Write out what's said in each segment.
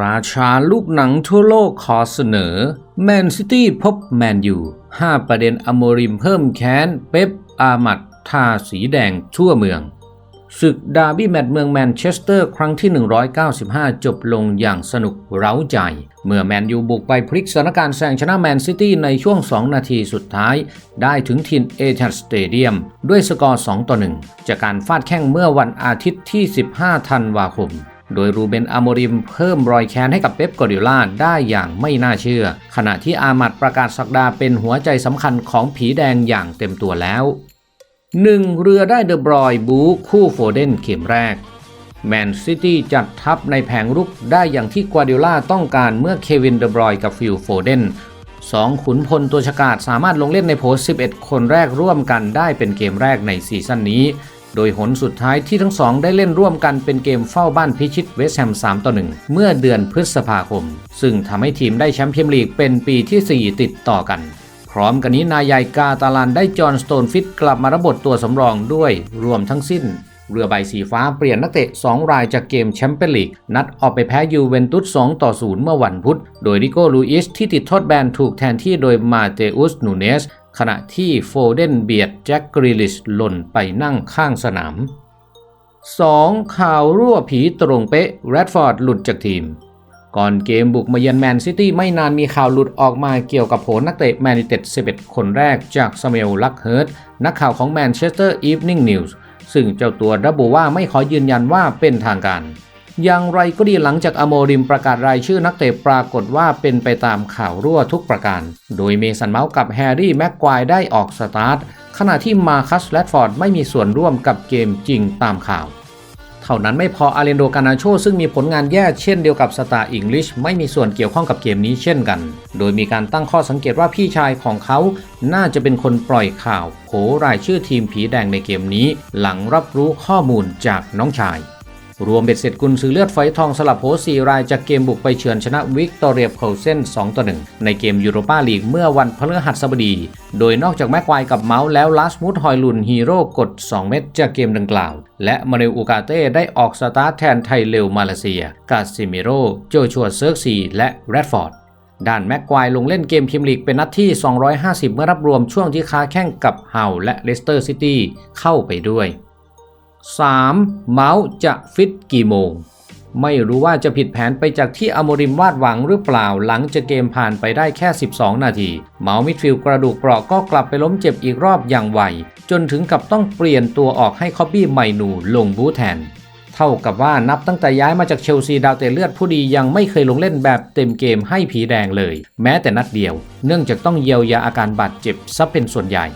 ราชาลูกหนังทั่วโลกขอเสนอ แมนซิตี้พบแมนยู5ประเด็นอโมริมเพิ่มแค้น เป๊ปอามัดทาสีแดงทั่วเมือง ศึกดาร์บี้แมตช์เมืองแมนเชสเตอร์ครั้งที่ 195 จบลงอย่างสนุกเร้าใจ เมื่อแมนยูบุกไปพลิกสถานการณ์แซงชนะแมนซิตี้ในช่วง 2 นาทีสุดท้าย ได้ถึงทินเอเทสเตเดียมด้วยสกอร์ 2 ต่อ 1 จากการฟาดแข้งเมื่อวันอาทิตย์ที่ 15 ธันวาคม โดยรูเบนอโมริมเพิ่มรอยแค้นให้กับเป๊ปกอร์ดิโอลาได้อย่างไม่น่าเชื่อ ขณะที่อามัดประกาศสักดาเป็นหัวใจสำคัญของผีแดงอย่างเต็มตัวแล้ว 1. เรือได้เดอะบรอยบูคู่โฟเดนเข็มแรกแมนซิตี้จัดทัพในแผงรุกได้อย่างที่กัวเดล่าต้องการเมื่อเควินเดอะบรอยกับฟิลโฟเดนสองขุนพลตัวฉกาจสามารถลงเล่นในโพส11 คนแรกร่วมกันได้เป็นเกมแรกในซีซั่นนี้ โดยหนสุดท้ายที่ทั้งสองได้เล่นร่วมกันเป็นเกมเฝ้าบ้านพิชิตเวสแฮม3ต่อ1เมื่อเดือนพฤษภาคม ซึ่งทำให้ทีมได้แชมป์พรีเมียร์ลีกเป็นปีที่ 4 ติดต่อกัน พร้อมกันนี้นายใหญ่กาตาลันได้จอห์นสโตนฟิตกลับมารับบทตัวสำรองด้วยรวมทั้งสิ้นเรือใบสีฟ้าเปลี่ยนนักเตะ 2 รายจากเกมแชมเปี้ยนลีก นัดออกไปแพ้ยูเวนตุส 2 ต่อ 0 เมื่อวันพุธ โดยริโก้ลูอิสที่ติดโทษแบนถูกแทนที่โดยมาเตอุสนูเนส ขณะที่โฟเดนเบียดแจ็คกริลิชหล่นไปนั่งข้างสนาม 2. ข่าวรั่วผีตรงเป๊ะแรดฟอร์ดหลุดจากทีม ก่อนเกมบุกมาเยือนแมนซิตี้ไม่นานมีข่าวหลุดออกมาเกี่ยวกับโผนักเตะแมนยูเต็ด11 คนแรกจากสเมลลักเฮิร์ตนักข่าวของแมนเชสเตอร์อีฟนิ่งนิวส์ซึ่งเจ้าตัวระบุว่าไม่ขอยืนยันว่าเป็นทางการ อย่างไรก็ดีหลังจากอโมริมประกาศรายชื่อนักเตะปรากฏว่าเป็นไปตามข่าวรั่วทุกประการ โดยเมสันเมาส์กับแฮร์รี่แม็กควายได้ออกสตาร์ท ขณะที่มาคัสแรดฟอร์ดไม่มีส่วนร่วมกับเกมจริงตามข่าว เท่านั้นไม่พออาเลนโดกานาโชซึ่งมีผลงานแย่เช่นเดียวกับสตาร์อังกฤษไม่มีส่วนเกี่ยวข้องกับเกมนี้เช่นกัน โดยมีการตั้งข้อสังเกตว่าพี่ชายของเขา น่าจะเป็นคนปล่อยข่าวโผรายชื่อทีมผีแดงในเกมนี้ หลังรับรู้ข้อมูลจากน้องชาย รวมเบ็ดเสร็จกุนซื้อเลือดไฟทองสลับโพสีรายจากเกมบุกไปเฉือนชนะวิกตอเรียโคลเซน2ต่อ1ในเกมยูโรปาลีกเมื่อวันพฤหัสบดี โดยนอกจากแม็กควายกับเมาส์แล้วลาสมุดฮอยลุนฮีโร่กด 2 เม็ดจากเกมดังกล่าว และมาเนลอูกาเต้ได้ออกสตาร์ทแทนไทเลวมาเลเซีย กาซิเมโรโจชัวเซิร์กซีและแรดฟอร์ดด้านแม็กควายลงเล่นเกมพรีเมียร์ลีกเป็นนัดที่ 250 เมื่อรับรวมช่วงที่ค้าแข่งกับเฮาและเลสเตอร์ซิตี้เข้าไปด้วย 3. เมาส์จะฟิตกี่โมง ไม่รู้ว่าจะผิดแผนไปจากที่อโมริมวาดหวังหรือเปล่าหลังจากเกมผ่านไปได้แค่ 12 นาที เมาส์มิดฟิลด์กระดูกเปราะก็กลับไปล้มเจ็บอีกรอบอย่างไว จนถึงกับต้องเปลี่ยนตัวออกให้คอบบี้ไมนูลงบูแทน เท่ากับว่านับตั้งแต่ย้ายมาจากเชลซีดาวเตะเลือดผู้ดียังไม่เคยลงเล่นแบบเต็มเกมให้ผีแดงเลย แม้แต่นัดเดียว เนื่องจากต้องเยียวยาอาการบาดเจ็บซะเป็นส่วนใหญ่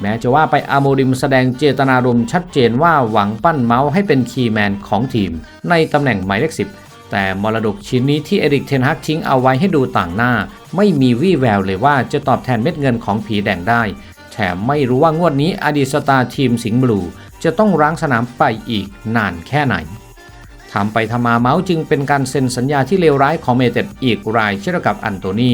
แม้จะว่าไปอาโมริมแสดงเจตนารมณ์ชัดเจนว่าหวังปั้นเมาส์ให้เป็นคีย์แมนของทีม ในตำแหน่งหมายเลขสิบแต่มรดกชิ้นนี้ที่เอริกเทนฮักทิ้งเอาไว้ให้ดูต่างหน้า ไม่มีวี่แววเลยว่าจะตอบแทนเม็ดเงินของผีแดงได้ แถมไม่รู้ว่างวดนี้อดีตสตาร์ทีมสิงห์บลู จะต้องร้างสนามไปอีกนานแค่ไหนทำไปทำมาเมาส์จึงเป็นการเซ็นสัญญาที่เลวร้ายของเมเต็ดอีกรายเช่นกับอันโตนี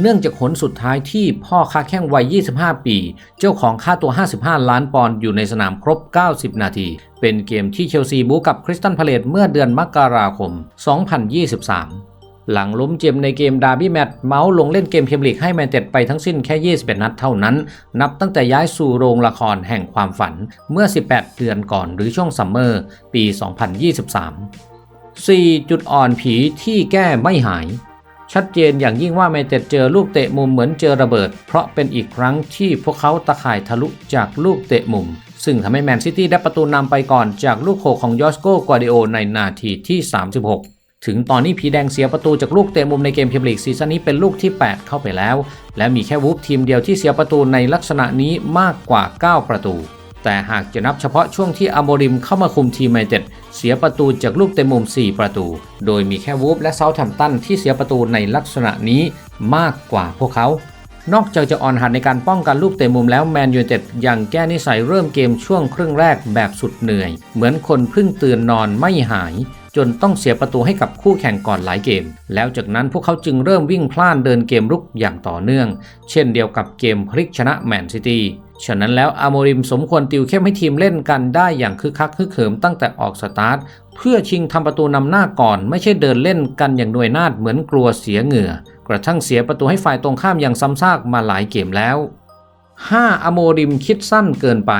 เนื่องจากผลสุดท้ายที่พ่อค้าแข้งวัย 25 ปี เจ้าของค่าตัว 55 ล้านปอนด์อยู่ในสนามครบ 90 นาที เป็นเกมที่เชลซีบูกับคริสตันพาเลตเมื่อเดือนมกราคม 2023หลังล้มเจมในเกมดาร์บี้แมตช์เมาส์ลงเล่นเกมเมียร์ลีกให้แมนเต็ดไปทั้งสิ้นแค่ 21 นัดเท่านั้น นับตั้งแต่ย้ายสู่โรงละครแห่งความฝันเมื่อ 18 เดือนก่อนหรือช่วงซัมเมอร์ ปี 2023 4 จุดอ่อนผีที่แก้ไม่หาย ชัดเจนอย่างยิ่งว่าแมนเต็ดเจอลูกเตะมุมเหมือนเจอระเบิด เพราะเป็นอีกครั้งที่พวกเขาตะข่ายทะลุจากลูกเตะมุม ซึ่งทำให้แมนซิตี้ได้ประตูนำไปก่อนจากลูกโขของยอสโกกวาดิโอในนาทีที่ 36 ถึงตอนนี้ผีแดงเสียประตูจากลูกเตะมุมในเกมเมียร์ลีกซีซั่นนี้เป็นลูกที่ 8 เข้าไปแล้ว และมีแค่วูฟทีมเดียวที่เสียประตูในลักษณะนี้มากกว่า 9 ประตู แต่หากจะนับเฉพาะช่วงที่อโมริมเข้ามาคุมทีมไมเต็ด เสียประตูจากลูกเตะมุม 4 ประตู โดยมีแค่วูฟและเซาท์แฮมป์ตันที่เสียประตูในลักษณะนี้มากกว่าพวกเขา นอกจากจะอ่อนหัดในการป้องกันลูกเตะมุมแล้วแมนยูเต็ดยังแก้นิสัยเริ่มเกมช่วงครึ่งแรกแบบสุดเหนื่อย เหมือนคนเพิ่งตื่นนอนไม่หายจนต้องเสียประตูให้กับคู่แข่งก่อนหลายเกม แล้วจากนั้นพวกเขาจึงเริ่มวิ่งพล่านเดินเกมรุกอย่างต่อเนื่อง เช่นเดียวกับเกมพลิกชนะแมนซิตี้ ฉะนั้นแล้วอาโมริมสมควรติวเข้มให้ทีมเล่นกันได้อย่างคึกคักคึกเขิมตั้งแต่ออกสตาร์ท เพื่อชิงทำประตูนำหน้าก่อน ไม่ใช่เดินเล่นกันอย่างหน่วยนาดเหมือนกลัวเสียเหงื่อ กระทั่งเสียประตูให้ฝ่ายตรงข้ามอย่างซ้ำซากมาหลายเกมแล้ว 5. อโมริมคิดสั้นเกินไป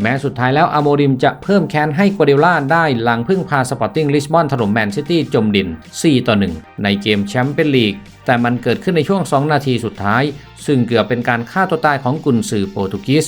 แม้สุดท้ายแล้วอโมริมจะเพิ่มแค้นให้กัวเดล่าได้หลังพึ่งพาสปอร์ติ้งลิสบอนถล่มแมนซิตี้จมดิน 4 ต่อ 1 ในเกมแชมเปี้ยนลีก แต่มันเกิดขึ้นในช่วง 2 นาทีสุดท้าย ซึ่งเกือบเป็นการฆ่าตัวตายของกุนซือโปรตุเกส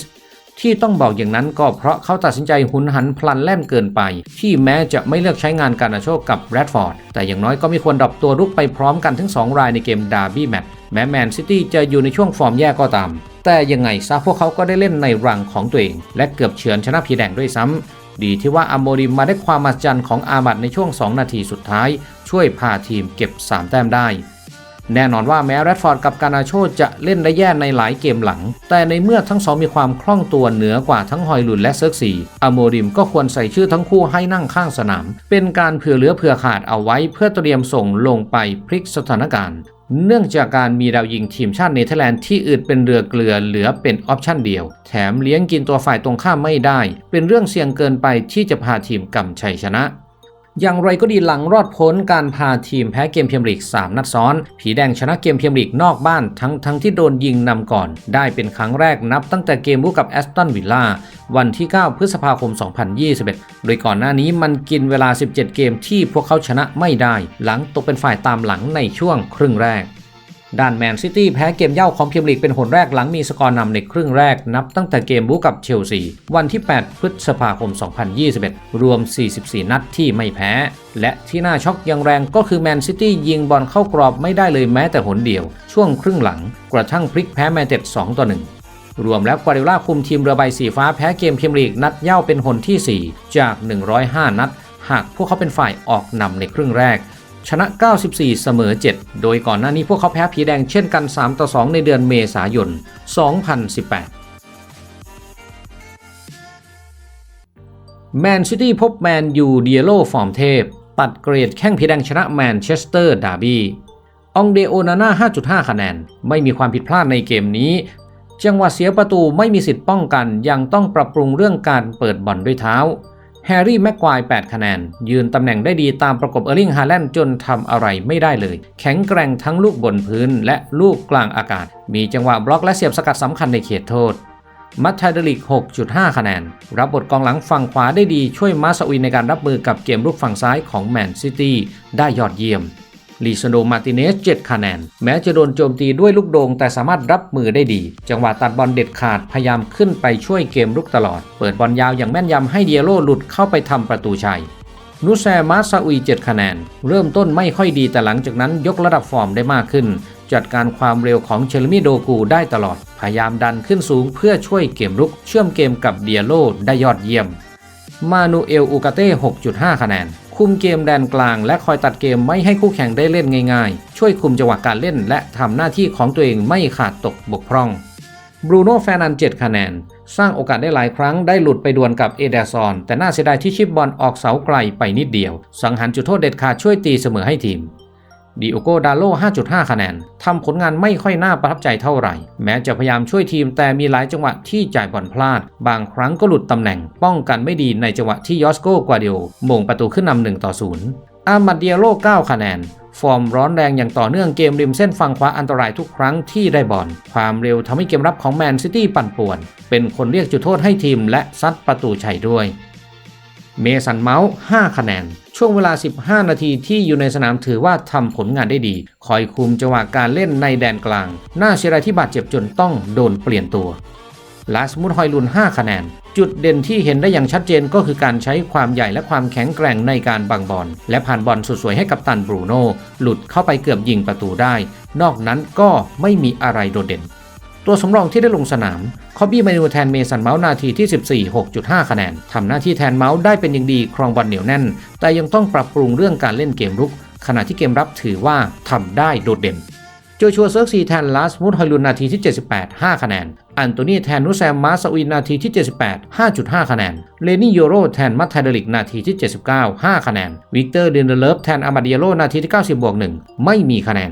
ที่ต้องบอกอย่างนั้นก็เพราะเขาตัดสินใจหุนหันพลันแล่นเกินไป ที่แม้จะไม่เลือกใช้งานการนาโชคกับแรดฟอร์ด แต่อย่างน้อยก็ม่ควรดับตัวรุกไปพร้อมกันทั้ง 2 รายในเกมดาร์บี้แมตช์แม้แมนซิตี้จะอยู่ในช่วงฟอร์มแย่ก็ตาม แต่ยังไงซะพวกเขาก็ได้เล่นในรังของตัวเอง และเกือบเฉือนชนะพีแดงด้วยซ้ำดีที่ว่าอโมริมมาได้ความมหัศจรรย์ของอามัดในช่วง 2 นาทีสุดท้าย ช่วยพาทีมเก็บ 3 แต้มได้ แน่นอนว่าแม้แรดฟอร์ดกับการนาโชจะเล่นได้แย่ในหลายเกมหลัง แต่ในเมื่อทั้งสองมีความคล่องตัวเหนือกว่าทั้งฮอยลุนและเซิร์กซีอโมริมก็ควรใส่ชื่อทั้งคู่ให้นั่งข้างสนาม เป็นการเผื่อเหลือเผื่อขาดเอาไว้เพื่อเตรียมส่งลงไปพลิกสถานการณ์เนื่องจากการมีดาวยิงทีมชาติเนเธอร์แลนด์ที่อืดเป็นเรือเกลือเหลือเป็นออปชั่นเดียว แถมเลี้ยงกินตัวฝ่ายตรงข้ามไม่ได้ เป็นเรื่องเสี่ยงเกินไปที่จะพาทีมกำชัยชนะ อย่างไรก็ดีหลังรอดพ้นการพาทีมแพ้เกมเพียมลีก 3 นัดซ้อน ผีแดงชนะเกมเพียมลีกนอกบ้านทั้งทั้งที่โดนยิงนำก่อน ได้เป็นครั้งแรกนับตั้งแต่เกมบุกกับแอสตันวิลล่าวันที่ 9 พฤษภาคม 2021 โดยก่อนหน้านี้มันกินเวลา 17 เกมที่พวกเขาชนะไม่ได้ หลังตกเป็นฝ่ายตามหลังในช่วงครึ่งแรก ด้านแมนซิตี้แพ้เกมเย่าของพรีเมียร์ลีกเป็นหนแรกหลังมีสกอร์นำในครึ่งแรกนับตั้งแต่เกมบู๊กับเชลซี วันที่ 8 พฤษภาคม 2021 รวม 44 นัดที่ไม่แพ้ และที่น่าช็อกย่างแรงก็คือแมนซิตี้ยิงบอลเข้ากรอบไม่ได้เลยแม้แต่หนเดียว ช่วงครึ่งหลัง กระทั่งพลิกแพ้แมนเต็ด2ต่อ1รวมแล้วกวาเดล่าคุมทีมเรือใบสีฟ้าแพ้เกมพรีเมียร์ลีกนัดเย่าเป็นหนที่ 4 จาก 105 นัด หากพวกเขาเป็นฝ่ายออกนำในครึ่งแรก ชนะ 94 เสมอ 7 โดยก่อนหน้านี้พวกเขาแพ้ผีแดงเช่นกัน 3 ต่อ 2 ในเดือนเมษายน 2018แมนซิตี้พบแมนยูเดียโลฟอร์มเทพ ตัดเกรดแข้งผีแดงชนะแมนเชสเตอร์ดาร์บี้องเดโอนาน่า 5.5 คะแนน ไม่มีความผิดพลาดในเกมนี้ จังหวะเสียประตูไม่มีสิทธิ์ป้องกัน ยังต้องปรับปรุงเรื่องการเปิดบอลด้วยเท้า แฮร์รี่แม็กควาย8คะแนน ยืนตำแหน่งได้ดีตามประกบเออร์ลิงฮาแลนด์จนทำอะไรไม่ได้เลย แข็งแกร่งทั้งลูกบนพื้นและลูกกลางอากาศ มีจังหวะบล็อกและเสียบสกัดสำคัญในเขตโทษมัตไทเดลิก 6.5 คะแนน รับบทกองหลังฝั่งขวาได้ดีช่วยมาสวินในการรับมือกับเกมรุกฝั่งซ้ายของแมนซิตี้ได้ยอดเยี่ยม ลีซานโดมาร์ติเนส 7 คะแนน แม้จะโดนโจมตีด้วยลูกโดงแต่สามารถรับมือได้ดี จังหวะตัดบอลเด็ดขาดพยายามขึ้นไปช่วยเกมรุกตลอด เปิดบอลยาวอย่างแม่นยำให้เดียโลหลุดเข้าไปทำประตูชัยนุแซมาซาอุย 7 คะแนน เริ่มต้นไม่ค่อยดีแต่หลังจากนั้นยกระดับฟอร์มได้มากขึ้น จัดการความเร็วของเชลมิโดกูได้ตลอด พยายามดันขึ้นสูงเพื่อช่วยเกมรุก เชื่อมเกมกับเดียโลได้ยอดเยี่ยม มานูเอลอูกาเต้ 6.5 คะแนน คุมเกมแดนกลางและคอยตัดเกมไม่ให้คู่แข่งได้เล่นง่ายๆ ช่วยคุมจังหวะการเล่น และทำหน้าที่ของตัวเองไม่ขาดตกบกพร่องบรูโน่แฟนันเจตคะแนน สร้างโอกาสได้หลายครั้งได้หลุดไปดวลกับเอเดซอน แต่น่าเสียดายที่ชิปบอลออกเสาไกลไปนิดเดียว สังหารจุดโทษเด็ดขาดช่วยตีเสมอให้ทีม ดิโอโกดาโล 5.5 คะแนน ทำผลงานไม่ค่อยน่าประทับใจเท่าไหร่ แม้จะพยายามช่วยทีมแต่มีหลายจังหวะที่จ่ายบอลพลาด บางครั้งก็หลุดตำแหน่ง ป้องกันไม่ดีในจังหวะที่ยอสโกกวาเดียโมงประตูขึ้นนำ1ต่อ0อามาเดียโล 9 คะแนนฟอร์มร้อนแรงอย่างต่อเนื่องเกมริมเส้นฝั่งขวาอันตรายทุกครั้งที่ได้บอล ความเร็วทำให้เกมรับของแมนซิตี้ปั่นป่วน เป็นคนเรียกจุดโทษให้ทีมและซัดประตูชัยด้วย เมสันเมาส์ 5 คะแนน ช่วงเวลา 15 นาทีที่อยู่ในสนามถือว่าทำผลงานได้ดี คอยคุมจังหวะการเล่นในแดนกลางน่าเสียดายที่บาดเจ็บจนต้องโดนเปลี่ยนตัวลาสมุดฮอยลุน 5 คะแนน จุดเด่นที่เห็นได้อย่างชัดเจนก็คือการใช้ความใหญ่และความแข็งแกร่งในการบังบอล และผ่านบอลสวยๆให้กับตันบรูโน่หลุดเข้าไปเกือบยิงประตูได้ นอกนั้นก็ไม่มีอะไรโดดเด่น ตัวสำรองที่ได้ลงสนามคอบบี้เมนูแทนเมสันเมาส์นาทีที่ 14 6.5 คะแนนทำหน้าที่แทนเมาส์ได้เป็นอย่างดีครองบอลเหนียวแน่น แต่ยังต้องปรับปรุงเรื่องการเล่นเกมรุก ขณะที่เกมรับถือว่าทำได้โดดเด่นโจชัวเซิร์กซีแทนลาสมูดฮอยลุนนาทีที่ 78 5 คะแนน อันโตนีแทนนุแซมมาสวินนาทีที่ 78 5.5 คะแนน เลนี่โยโรแทนมัตไทเดลิกนาทีที่ 79 5 คะแนน วิกเตอร์เดนเดเลฟแทนอามาเดียโลนาทีที่ 90บวก1ไม่มีคะแนน